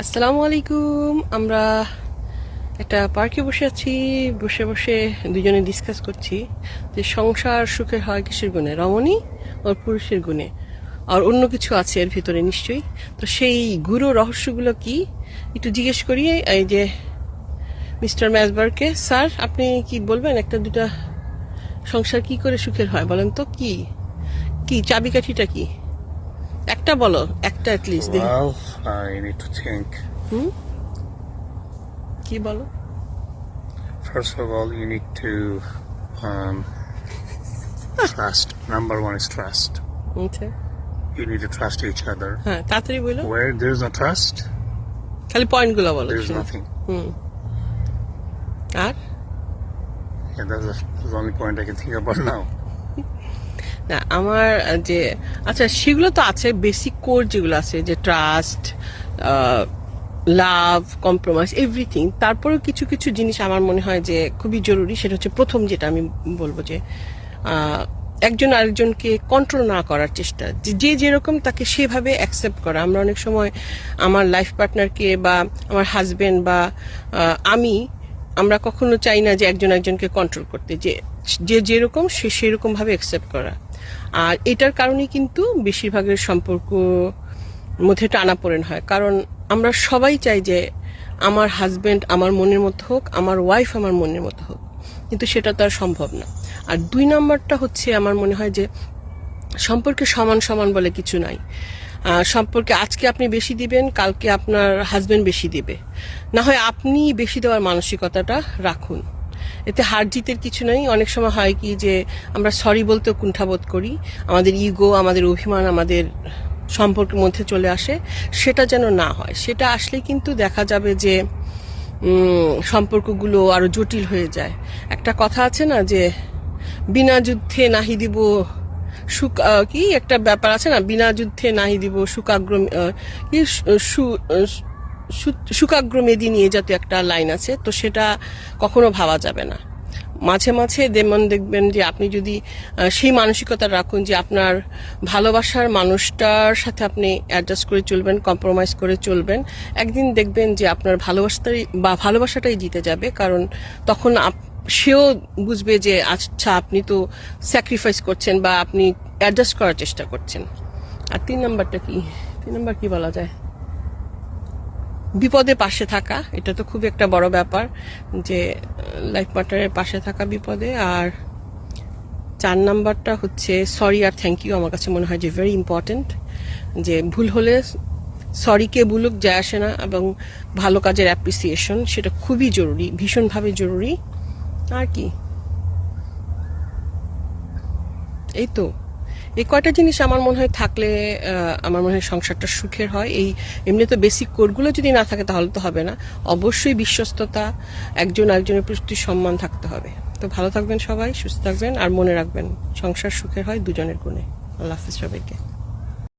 আসসালামু আলাইকুম। আমরা একটা পার্কে বসে আছি। বসে বসে দুজনে ডিসকাস করছি যে সংসার সুখের হয় কিসের গুণে? রমণী ওর পুরুষের গুণে? আর অন্য কিছু আছে এর ভিতরে নিশ্চয়ই? তো সেই গুরু রহস্যগুলো কি? একটু জিজ্ঞেস করি, এই যে মিস্টার ম্যাসবারকে। স্যার, আপনি কি বলবেন একটা দুটা সংসার কি করে সুখের হয় বলেন তো? কি? কি চাবিকাঠিটা কি? একটা বলো একটা অ্যাটলিস্ট দেখি Well, I need to think. কি বলো First of all, you need to um, trust. Number one is trust. আচ্ছা You need to trust each other. হ্যাঁ তাড়াতাড়ি বলো Where there's no trust, খালি পয়েন্টগুলো বলো there's শুনি। nothing. Hmm R Yeah, that's the, that's the only point I can think about now. না, আমার যে আচ্ছা সেগুলো তো আছে বেসিক কোর যেগুলো আছে, যে ট্রাস্ট লাভ কম্প্রোমাইজ এভরিথিং তারপরেও কিছু কিছু জিনিস আমার মনে হয় যে খুবই জরুরি, সেটা হচ্ছে প্রথম যেটা আমি বলব যে একজন আরেকজনকে কন্ট্রোল না করার চেষ্টা। যে যেরকম তাকে সেভাবে অ্যাকসেপ্ট করা। আমরা অনেক সময় আমার লাইফ পার্টনারকে বা আমার হাজবেন্ড বা আমি, আমরা কখনো চাই না যে একজন একজনকে কন্ট্রোল করতে। যে যে যেরকম সে সেরকমভাবে অ্যাকসেপ্ট করা। আর এটার কারণেই কিন্তু বেশিরভাগের সম্পর্ক মধ্যে টানাপোড়েন হয়। কারণ আমরা সবাই চাই যে আমার হাজবেন্ড আমার মনের মতো হোক, আমার ওয়াইফ আমার মনের মতো হোক। কিন্তু সেটা তো আর সম্ভব না। আর দুই নম্বরটা হচ্ছে আমার মনে হয় যে সম্পর্কে সমান সমান বলে কিছু নাই। সম্পর্কে আজকে আপনি বেশি দিবেন, কালকে আপনার হাজবেন্ড বেশি দিবে। না হয় আপনি বেশি দেওয়ার মানসিকতাটা রাখুন। এতে হার জিতের কিছু নেই। অনেক সময় হয় কি যে আমরা সরি বলতেও কুণ্ঠাবোধ করি। আমাদের ইগো আমাদের অভিমান আমাদের সম্পর্কের মধ্যে চলে আসে। সেটা যেন না হয়। সেটা আসলে কিন্তু দেখা যাবে যে সম্পর্কগুলো আরও জটিল হয়ে যায়। একটা কথা আছে না যে বিনা যুদ্ধে নাহি দিব সুক কি একটা ব্যাপার আছে না? বিনা যুদ্ধে নাহি দিব সুকাগ্র আহ, কি সু- সুকাগ্র মেদি নিয়ে যাতে একটা লাইন আছে, তো সেটা কখনো ভাবা যাবে না। মাঝে মাঝে যেমন দেখবেন যে আপনি যদি সেই মানসিকতা রাখুন যে আপনার ভালোবাসার মানুষটার সাথে আপনি অ্যাডজাস্ট করে চলবেন কম্প্রোমাইজ করে চলবেন। একদিন দেখবেন যে আপনার ভালোবাসাটাই বা ভালোবাসাটাই জিতে যাবে, কারণ তখন সেও বুঝবে যে আচ্ছা আপনি তো স্যাক্রিফাইস করছেন বা আপনি অ্যাডজাস্ট করার চেষ্টা করছেন। আর তিন নাম্বারটা কি? তিন নাম্বার কি বলা যায়? বিপদে পাশে থাকা, এটা তো খুবই একটা বড় ব্যাপার যে লাইফ পার্টনারের পাশে থাকা বিপদে। আর চার নাম্বারটা হচ্ছে সরি আর থ্যাংক ইউ আমার কাছে মনে হয় যে ভেরি ইম্পর্টেন্ট যে ভুল হলে সরি কে বুলুক, যায় আসে না, এবং ভালো কাজের অ্যাপ্রিসিয়েশন সেটা খুবই জরুরি, ভীষণভাবে জরুরি। আর কি? এই তো। এই কয়টা জিনিস আমার মনে হয় থাকলে আমার মনে হয় সংসারটা সুখের হয়। এই এমনি তো বেসিক কোডগুলো যদি না থাকে তাহলে তো হবে না। অবশ্যই বিশ্বস্ততা, একজন আরেকজনের প্রতি সম্মান থাকতে হবে। তো ভালো থাকবেন সবাই, সুস্থ থাকবেন, আর মনে রাখবেন, সংসার সুখের হয় দুজনের গুণে। আল্লাহ হাফিজ সবাইকে।